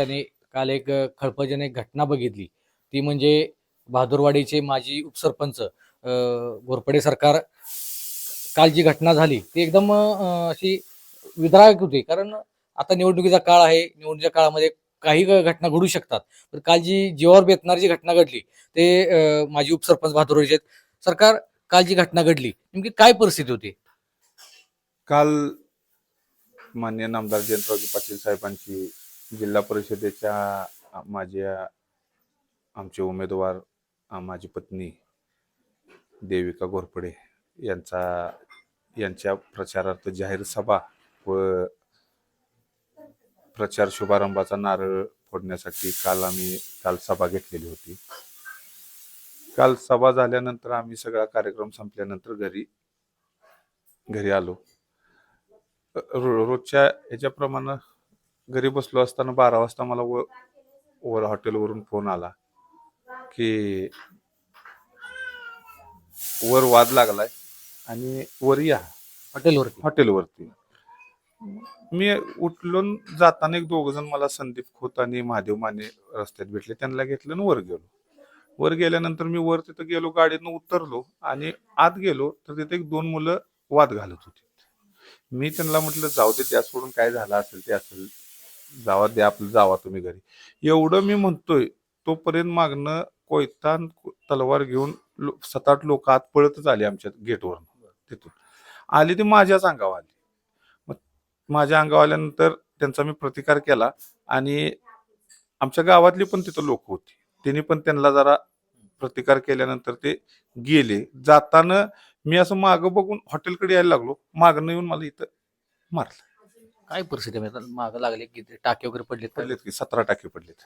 त्याने काल एक अ, घटना बघितली. ती म्हणजे बहादूरवाडीचे माजी उपसरपंच घोरपडे सरकार काल जी घटना झाली ती एकदम अशी विद्रायक होती. कारण आता निवडणुकीचा काळ आहे. निवडणुकीच्या काळामध्ये काही घटना घडू शकतात. पण काल जी जीवावर बेतणारी जी घटना घडली ते माजी उपसरपंच बहादूरवाडीचे सरकार काल जी घटना घडली नेमकी काय परिस्थिती होती? काल मान्य नामदार जयंतरावजी पाटील साहेबांची जिल्हा परिषदेच्या माझ्या आमचे उमेदवार माझी पत्नी देविका घोरपडे यांचा यांच्या प्रचारार्थ जाहीर सभा व प्रचार शुभारंभाचा नारळ फोडण्यासाठी काल आम्ही काल सभा घेतलेली होती. काल सभा झाल्यानंतर आम्ही सगळा कार्यक्रम संपल्यानंतर घरी घरी आलो. रो- रोजच्या ह्याच्याप्रमाणे घरी बसलो असताना बारा वाजता मला व वर हॉटेलवरून फोन आला की वर वाद लागलाय आणि वर या. हॉटेलवरती. हॉटेलवरती. मी उठलो न जाताना एक दोघ जण मला संदीप खोत आणि महादेव माने रस्त्यात भेटले. त्यांना घेतलं आणि वर गेलो. वर गेल्यानंतर मी वर तिथं गेलो गाडीतनं उतरलो आणि आत गेलो तर तिथे एक दोन मुलं वाद घालत होती. मी त्यांना म्हटलं जाऊ दे त्या सोडून काय झालं असेल ते असेल. जावा द्या आपलं जावा तुम्ही घरी. एवढं मी म्हणतोय तोपर्यंत मागणं कोयतान तलवार घेऊन लो- सात आठ लोक आत पळतच आले आमच्या गेटवर तिथून. आली ती माझ्याच अंगावर आली. मग माझ्या अंगावर आल्यानंतर त्यांचा मी प्रतिकार केला आणि आमच्या गावातली पण तिथं लोक होती. त्यांनी पण त्यांना जरा प्रतिकार केल्यानंतर ते गेले. जाताना मी असं मागं बघून हॉटेलकडे यायला लागलो. मागणं येऊन मला इथं मारलं. काय परिस्थिती आहे? आता मागं लागले की ते टाके वगैरे पडलेत? पडलेत की सतरा टाके पडलेत.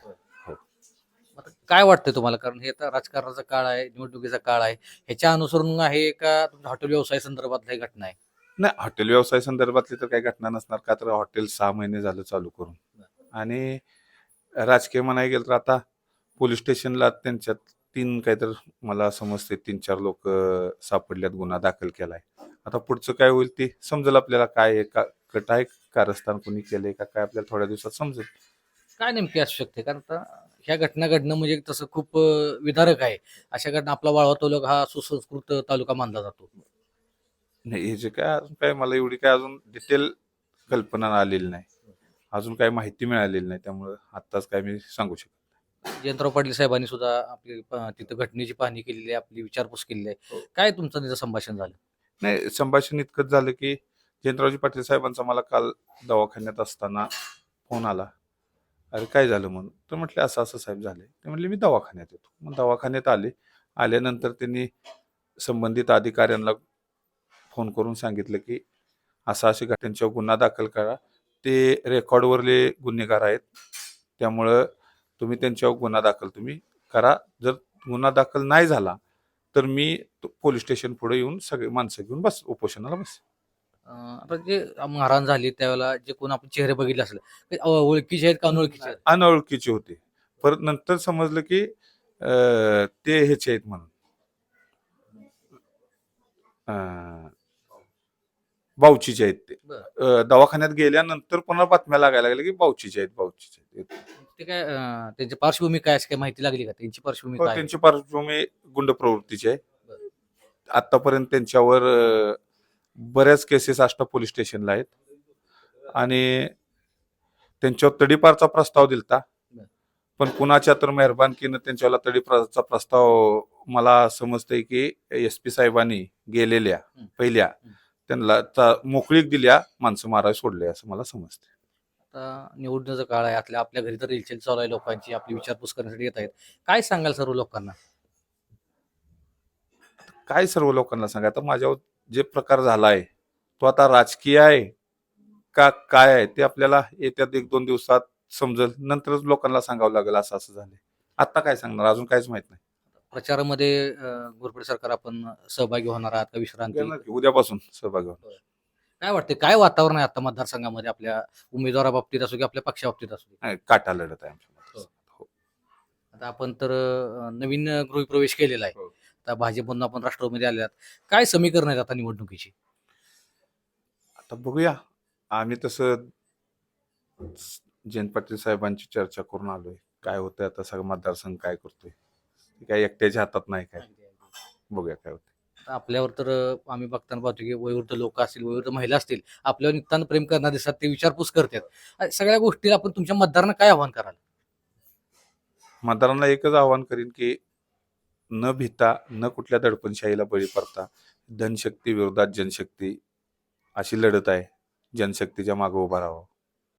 आता काय वाटतंय तुम्हाला? कारण हे आता राजकारणाचा काळ आहे निवडणुकीचा काळ आहे. ह्याच्या अनुसरून आहे का तुमच्या हॉटेल व्यवसाय संदर्भातला ही घटना आहे? नाही हॉटेल व्यवसाय संदर्भातली तर काही घटना नसणार का? तर हॉटेल सहा महिने झालं चालू करून. आणि राजकीय म्हणाय गेलं तर आता पोलीस स्टेशनला त्यांच्यात तीन काहीतर मला समजते तीन चार लोक सापडल्यात गुन्हा दाखल केलाय. आता पुढचं काय होईल ते समजेल आपल्याला काय आहे का कट आहे कारस्थान कोणी केलंय का काय आपल्याला थोड्या दिवसात समजेल. काय नेमकी असू शकते? कारण आता ह्या घटना घडणं म्हणजे तसं खूप अं, विदारक आहे. अशा घटना आपला वाळवा तालुका हा सुसंस्कृत तालुका मानला जातो. नाही हे जे काय अजून काय मला एवढी काय अजून डिटेल कल्पना आलेली नाही. अजून काही माहिती मिळालेली नाही त्यामुळं आत्ताच काय मी सांगू शकतो जयंतराव पाटील साहेबांनी सुद्धा आपली तिथं घटनेची पाहणी केलेली आहे आपली विचारपूस केलेली आहे. काय तुमचं तिथं संभाषण झालं? नाही संभाषण इतकंच झालं की जयंतरावजी पाटील साहेबांचा मला काल दवाखान्यात असताना फोन आला. अरे काय झालं म्हणून? तर म्हटले असं असं साहेब झाले. ते म्हटले मी दवाखान्यात येतो. मग दवाखान्यात आले. आल्यानंतर त्यांनी संबंधित अधिकाऱ्यांना फोन करून सांगितलं की असं अशी त्यांच्यावर गुन्हा दाखल करा. ते रेकॉर्डवरले गुन्हेगार आहेत. त्यामुळं तुम्ही त्यांच्यावर गुन्हा दाखल तुम्ही करा. जर गुन्हा दाखल नाही झाला तर मी तो- पोलीस स्टेशन पुढे येऊन सगळे माणसं घेऊन बस उपोषणाला बस. आता जे महाराज झाले त्यावेळेला जे कोण आपण चेहरे बघितले असले ते अ- ओळखीचे आहेत का अनोळखीचे आहेत? अनोळखीचे होते. परत नंतर समजलं की अं, ते ह्याचे आहेत म्हणून. अं, बावचीचे आहेत ते. बरं. अं, दवाखान्यात गेल्यानंतर पुन्हा बातम्या लागायला लागल्या की बावचीचे आहेत बावचीचे आहेत. ते काय अं, त्यांची पार्श्वभूमी काय अशी काय माहिती लागली का? त्यांची पार्श्वभूमी हो, काय आहे? त्यांची पार्श्वभूमी गुंड प्रवृत्तीची आहे. बरं. आतापर्यंत त्यांच्यावर अं, बऱ्याच केसेस आष्टा पोलीस स्टेशनला आहेत आणि त्यांच्यावर तडीपारचा प्रस्ताव दिलता. पण कुणाच्या तर मेहरबानकीनं त्यांच्यावर तडीपारचा प्रस्ताव मला समजतंय की एस पी साहेबांनी गेलेल्या. पहिल्या. त्यांना मोकळीक दिल्या माणसं मारायला सोडले असं मला समजते आता निवडणुकीचा काळ आहे आपल्या आपल्या घरी तर रेलचेल चालू आहे लोकांची आपली विचारपूस करण्यासाठी येत आहेत काय सांगाल सर्व लोकांना काय सर्व लोकांना सांगा आता माझ्यावर जे प्रकार झाला आहे तो आता राजकीय आहे का काय आहे ते आपल्याला येत्या एक दोन दिवसात समजेल नंतरच लोकांना सांगावं लागेल असं असं झालंय आता काय सांगणार अजून काहीच माहीत नाही प्रचारामध्ये घोरपडे सरकार आपण सहभागी होणार आहात का विश्रांती की उद्यापासून सहभागी होणार. काय वाटते काय वातावरण आहे आता मतदारसंघामध्ये आपल्या उमेदवाराबाबतीत असो की आपल्या पक्षाबाबतीत असो? नाही, काटा लढत आहे आमच्या मनात. हो. आता आपण तर अं, नवीन गृहप्रवेश केलेला आहे हो. आता भाजपमधून आपण राष्ट्रवादीमध्ये आल्यात काय समीकरण आहेत आता निवडणुकीची? आता बघूया. आम्ही तसं जयंत पाटील साहेबांची चर्चा करून आलोय. काय होतंय आता सगळं मतदारसंघ काय करतोय? काय एकट्याच्या हातात नाही काय? बघूया काय होतं आपल्यावर तर आम्ही बघताना पाहतो की वयोवृद्ध लोक असतील वयोवृद्ध महिला असतील आपल्यावर नितांत प्रेम करणार दिसतात ते विचारपूस करतात. सगळ्या गोष्टी आपण तुमच्या मतदारांना काय आव्हान कराल? मतदारांना एकच आवाहन करीन की न भिता न कुठल्या दडपणशाहीला बळी पडता धनशक्ती विरोधात जनशक्ती अशी लढत आहे जनशक्तीच्या मागं उभा राहावं.